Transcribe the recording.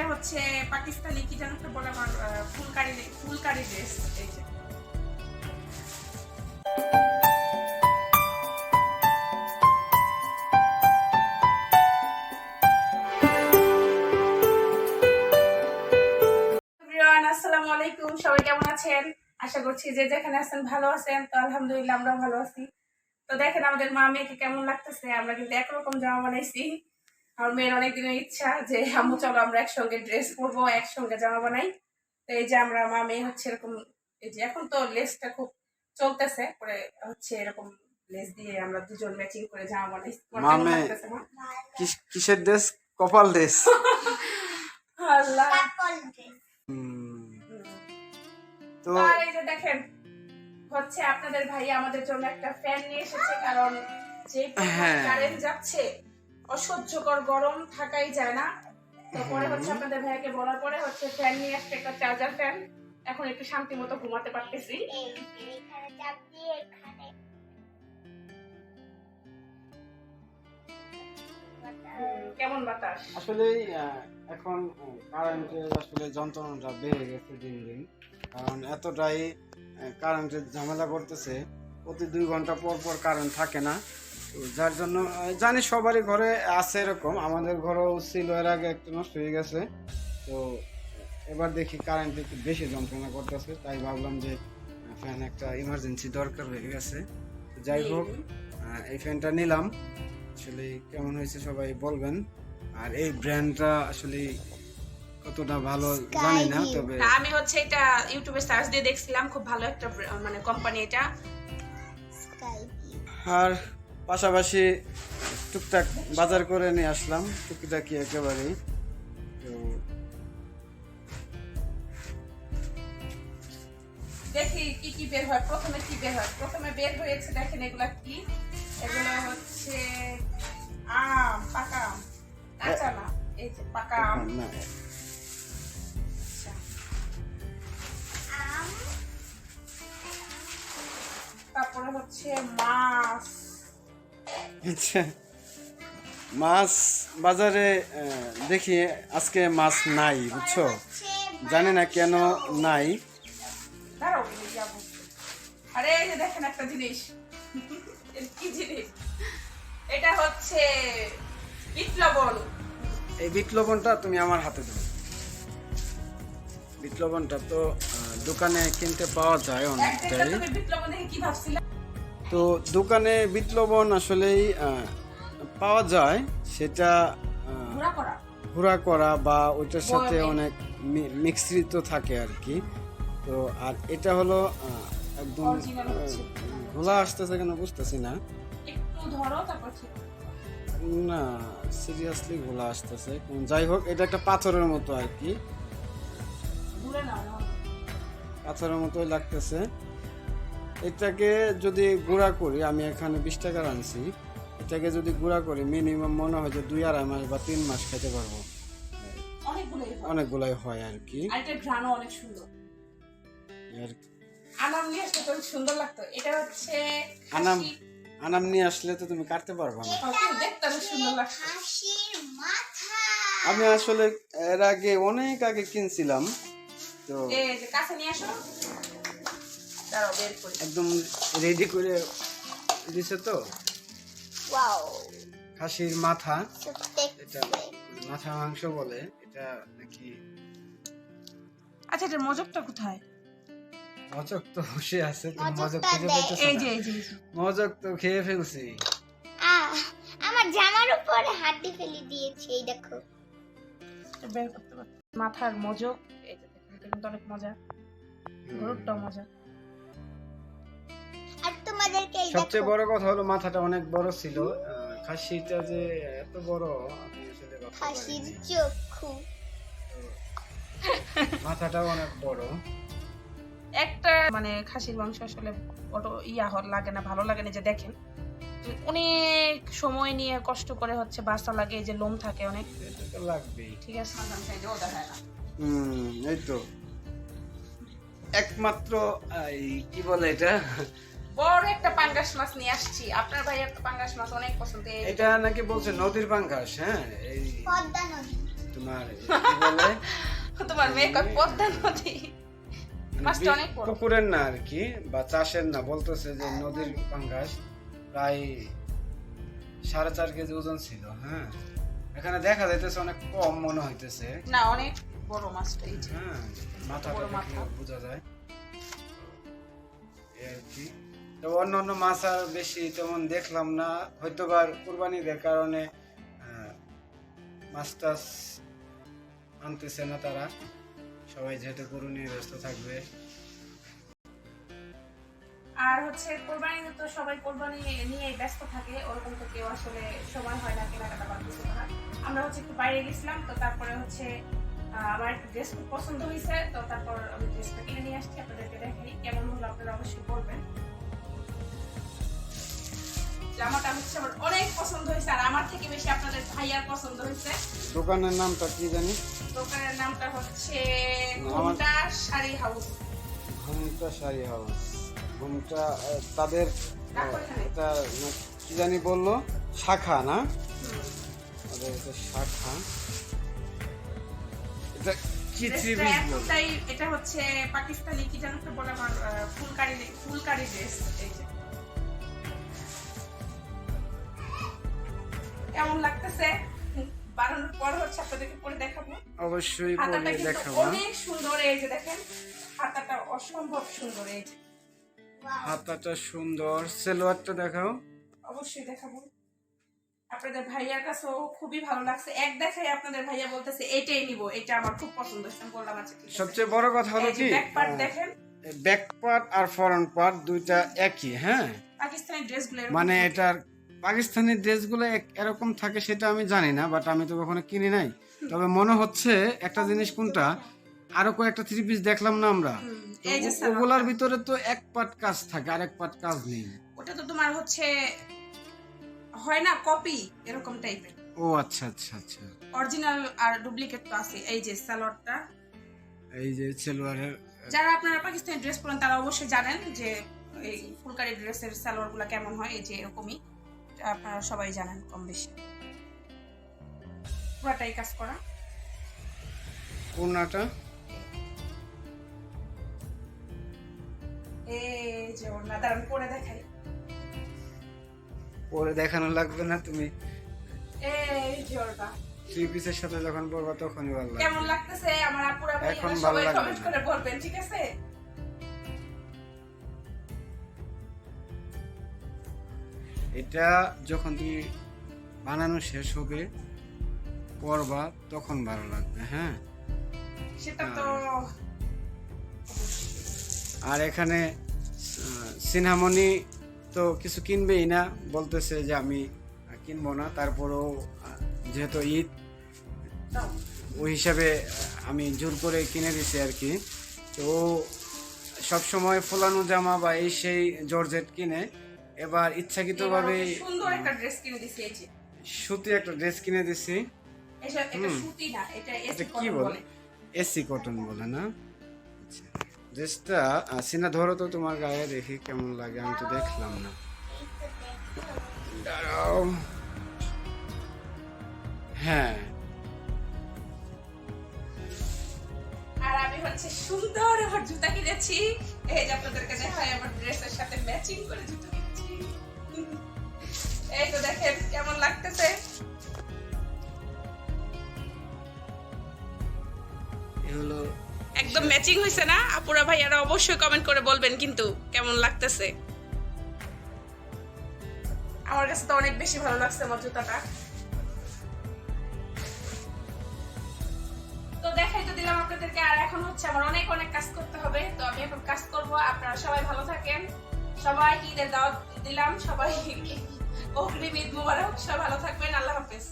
এটা হচ্ছে পাকিস্তানি কি যেন বলে আমার ফুলকারি ফুলকারি ড্রেস এই যে। আলাইকুম, সবাই কেমন আছেন? আশা করছি যে যেখানে আছেন ভালো আছেন, তো আলহামদুলিল্লাহ আমরা ভালো আছি। তো দেখেন আমাদের মা মেয়েকে কেমন লাগতেছে, আমরা কিন্তু একরকম জামা বানাইছি। আমার মেয়ের অনেক দিনের ইচ্ছা যে আম্মু চলো আমরা একসঙ্গে ড্রেস পরবো একসঙ্গে জামা বানাই। তো এই যে আমরা মা মেয়ে হচ্ছে এরকম এই যে এখন তো লেসটা খুব চলতেছে। পরে হচ্ছে এরকম লেস দিয়ে আমরা দুজন ম্যাচিং করে জামা বানাই। তোমার মা কেমন মেয়ে। লাগতেছে, মা? কিস- কিসের ড্রেস কপাল ড্রেস আল্লাহ। হুম, তো আর এই যে দেখেন হচ্ছে আপনাদের ভাই আমাদের জন্য একটা ফ্যান নিয়ে এসেছে কারণ যে হ্যাঁ। কারেন্ট যাচ্ছে অসহ্যকর গরম থাকাই যায় না। তো পরে হচ্ছে আপনাদের ভাইয়াকে বলার পরে হচ্ছে ফ্যান নিয়ে আসছে একটা চার্জার ফ্যান এখন একটু শান্তি মতো ঘুমাতে পারতেছি। কেমন বাতাস? আসলে এখন কারেন্টের আসলে যন্ত্রণাটা বেড়ে গেছে দিন দিন। কারণ এতটাই কারেন্টের ঝামেলা করতেছে। প্রতি দুই ঘণ্টা পর পর কারেন্ট থাকে না। যার জন্য জানি সবারই ঘরে আছে এরকম। আমাদের ঘরেও ছিল এর আগে একটু নষ্ট হয়ে গেছে। তো এবার দেখি কারেন্ট একটু বেশি যন্ত্রণা করতেছে। তাই ভাবলাম যে ফ্যান একটা ইমার্জেন্সি দরকার হয়ে গেছে। যাই হোক এই ফ্যানটা নিলাম। আসলে কেমন হয়েছে সবাই বলবেন। আর এই ব্র্যান্ডটা আসলে কতটা ভালো জানি না তবে আমি হচ্ছে এটা ইউটিউবে সার্চ দিয়ে দেখছিলাম। খুব ভালো একটা মানে কোম্পানি এটা। আর পাশাপাশি টুকটাক বাজার করে নিয়ে আসলাম টুকিটাকি একেবারেই। তো দেখি কি কি বের হয়। প্রথমে কি বের হয়? প্রথমে বের হয়েছে দেখেন এগুলা কি? এগুলো হচ্ছে আম পাকা আম। কাঁচা না এই যে পাকা আম। আচ্ছা। আম। তারপরে হচ্ছে মাছ। আচ্ছা। মাছ বাজারে দেখি আজকে মাছ নাই বুঝছ? জানি না কেন নাই। এই যাব আরে দেখেন একটা জিনিস। কি জিনিস? এটা হচ্ছে বিট লবণ। এই বিট লবণটা তুমি আমার হাতে দেবে বিট লবণটা তো দোকানে কিনতে পাওয়া যায় অনেকটাই। বিট লবণ দেখে কি ভাবছিলে? তো দোকানে বিট লবণ আসলেই পাওয়া যায় সেটা ঘোরা করা। বা ওইটার সাথে অনেক মিশ্রিত থাকে আর কি। তো আর এটা হলো একদম ঘোলা আসতেছে কেন বুঝতেছি না। না সিরিয়াসলি ঘোলা আসতেছে। যাই হোক এটা একটা পাথরের মতো আর কি। পাথরের মতোই লাগতেছে। এটাকে যদি গুঁড়া করি আমি এখানে বিশ টাকার আনছি এটাকে যদি গুঁড়া করি মিনিমাম মনে হয় যে দুই আড়াই মাস বা তিন মাস খেতে পারব। অনেকগুলোই হয়। হয় আর কি। অনেক সুন্দর। আনাম নিয়ে আসলে তো সুন্দর লাগতো। এটা হচ্ছে আনাম আনাম নিয়ে আসলে তো তুমি কাটতে পারবে না। মাথা। আমি আসলে এর আগে অনেক আগে কিনছিলাম। তো কাছে নিয়ে আসো। দাঁড়াও বের করি একদম রেডি করে দিছে তো? ওয়াও খাসির মাথা। এটা মাথা মাংস বলে এটা নাকি আচ্ছা এটার মজকটা কোথায়? মজক তো বসে আছে মজক মজকটা খুঁজে দেয়। এই যে এই যে মজক তো খেয়ে ফেলছি। আহ আমার জামার উপরে হাড্ডি ফেলে দিয়েছে এই দেখো। বের করতে মাথার মজক এই যে দেখুন এটা কিন্তু অনেক মজা। গরুরটাও মজা। সবচেয়ে বড় কথা হলো মাথাটা অনেক বড় ছিল। খাসিটা যে এত বড় আমি আসলে ভাবতে চক্ষু। মাথাটাও অনেক বড়। একটা মানে খাসির মাংস আসলে অত ইয়া হল লাগে না ভালো লাগে না যে দেখেন। অনেক সময় নিয়ে কষ্ট করে হচ্ছে বাসা লাগে এই যে লোম থাকে অনেক। লাগবেই। ঠিক আছে। হুম এই তো। একমাত্র এই কি বলে এটা? বড় একটা পাঙ্গাস মাছ নিয়ে আসছি। আপনার ভাই একটা পাঙ্গাস মাছ অনেক পছন্দ। এটা নাকি বলছে নদীর পাঙ্গাস হ্যাঁ? এই পদ্মা নদী। তোমার তোমার মেয়ে কয় পদ্মা নদী? মাছটা অনেক বড়। পুকুরের না আর কি বা চাষের না বলতেছে যে নদীর পাঙ্গাস প্রায় সাড়ে চার কেজি ওজন ছিল হ্যাঁ? এখানে দেখা যাইতেছে অনেক কম মনে হইতেছে। না অনেক বড় মাছটা এই হ্যাঁ মাথাটা মাথা। বোঝা যায়। এই আর কি। তো অন্য অন্য মাছ আর বেশি তেমন দেখলাম না। হয়তো বা কোরবানিদের কারণে মাছ টাছ আনতেছে না তারা। সবাই যেহেতু গরু নিয়ে ব্যস্ত থাকবে। আর হচ্ছে কোরবানি তো সবাই কোরবানি নিয়ে ব্যস্ত থাকে, ওরকম তো কেউ আসলে সময় হয় না, কেনাকাটা বা করার। আমরা হচ্ছে একটু বাইরে গেছিলাম, তো তারপরে হচ্ছে আমার একটা ড্রেস খুব পছন্দ হয়েছে, তো তারপর আমি ড্রেসটা কিনে নিয়ে আসছি, আপনাদেরকে দেখাই। কেমন হলো আপনারা অবশ্যই বলবেন। জামাটা হচ্ছে আমার অনেক পছন্দ হয়েছে আর আমার থেকে বেশি আপনাদের ভাইয়ার পছন্দ হয়েছে। দোকানের নামটা কি জানি? দোকানের নামটা হচ্ছে ঘুমটা শাড়ি হাউস। ঘুমটা শাড়ি হাউস। ঘুমটা তাদের এটা কি জানি বলল? শাখা না? তাদের এটা শাখা। এটা কি থ্রি পিস এটা হচ্ছে পাকিস্তানি কি যেন একটা বলে আমার ফুলকারি ফুলকারি ড্রেস এই যে। কেমন লাগতেছে? বানানোর পর হচ্ছে আপনাদেরকে পরে দেখাবো। অবশ্যই পরে দেখাবো। অনেক সুন্দর এই যে দেখেন হাতাটা অসম্ভব সুন্দর এই যে। হাতাটা সুন্দর। সেলোয়ারটা দেখাও। অবশ্যই দেখাবো। আপনাদের ভাইয়ার কাছেও খুবই ভালো লাগছে। এক দেখাই আপনাদের ভাইয়া বলতেছে এটাই নিব এটা আমার খুব পছন্দ। বললাম আচ্ছা সবচেয়ে বড় কথা হলো কি? ব্যাক পার্ট দেখেন। ব্যাক পার্ট আর ফরন্ট পার্ট দুইটা একই হ্যাঁ? পাকিস্তানি ড্রেসগুলো মানে এটার পাকিস্তানি ড্রেসগুলো এরকম থাকে সেটা আমি জানি না বাট আমি তো কখনো কিনি নাই। তবে মনে হচ্ছে একটা জিনিস কোনটা আরও কয়েকটা থ্রি পিস দেখলাম না আমরা। ওগুলার ভিতরে তো এক পার্ট কাজ থাকে আর এক পার্ট কাজ নেই। ওটা তো তোমার হচ্ছে হয় না কপি এরকম টাইপের ও আচ্ছা আচ্ছা আচ্ছা। অরিজিনাল আর ডুপ্লিকেট তো আছে এই যে সালোয়ারটা এই যে সেলোয়ারের যারা আপনারা পাকিস্তানি ড্রেস পরেন তারা অবশ্যই জানেন যে এই ফুলকারি ড্রেসের সালোয়ারগুলা কেমন হয় এই যে এরকমই। আপনারা সবাই জানেন কম বেশি। পুরাটাই কাজ করা। কোনাটা? এই যে ওর না দাঁড়ান পরে দেখাই। পরে দেখানো লাগবে না তুমি। এই যে থ্রি পিসের সাথে যখন পরবা তখনই ভালো লাগবে। কেমন লাগতেছে? আমার আপুরা এখন ভালো সবাই লাগবে কমেন্ট করে বলবেন ঠিক আছে? এটা যখন তুমি বানানো শেষ হবে পরবা তখন ভালো লাগবে হ্যাঁ সেটা তো আর এখানে সিনহামণি তো কিছু কিনবেই না বলতেছে যে আমি কিনবো না তারপরেও যেহেতু ঈদ। ওই হিসাবে আমি জোর করে কিনে দিছি আর কি তো সব সময় ফোলানো জামা বা এই সেই জর্জেট কিনে এবার ইচ্ছাকৃতভাবে সুন্দর একটা ড্রেস কিনে দিছি সুতি একটা ড্রেস কিনে দিছি। এটা কি বলে? এসি কটন বলে না? আচ্ছা ড্রেসটা আহ, সিনা ধরো তো তোমার গায়ে দেখি কেমন লাগে আমি তো দেখলাম না। দাঁড়াও। হ্যাঁ। আর আমি হচ্ছে সুন্দর আমার জুতা কিনেছি। এই যে আমার ড্রেসের সাথে ম্যাচিং করে জুতো। এই তো দেখেন কেমন লাগতেছে। একদম ম্যাচিং হয়েছে না? আপুরা ভাইয়ারা অবশ্যই কমেন্ট করে বলবেন কিন্তু কেমন লাগতেছে। আমার কাছে তো অনেক বেশি ভালো লাগছে আমার জুতাটা। তো দেখাই তো দিলাম আপনাদেরকে আর এখন হচ্ছে আমার অনেক অনেক কাজ করতে হবে। তো আমি এখন কাজ করব। আপনারা সবাই ভালো থাকেন। সবাই ঈদের দাওয়াত দিলাম সবাই অগ্রিম ঈদ সবাই ভালো থাকবেন আল্লাহ হাফেজ।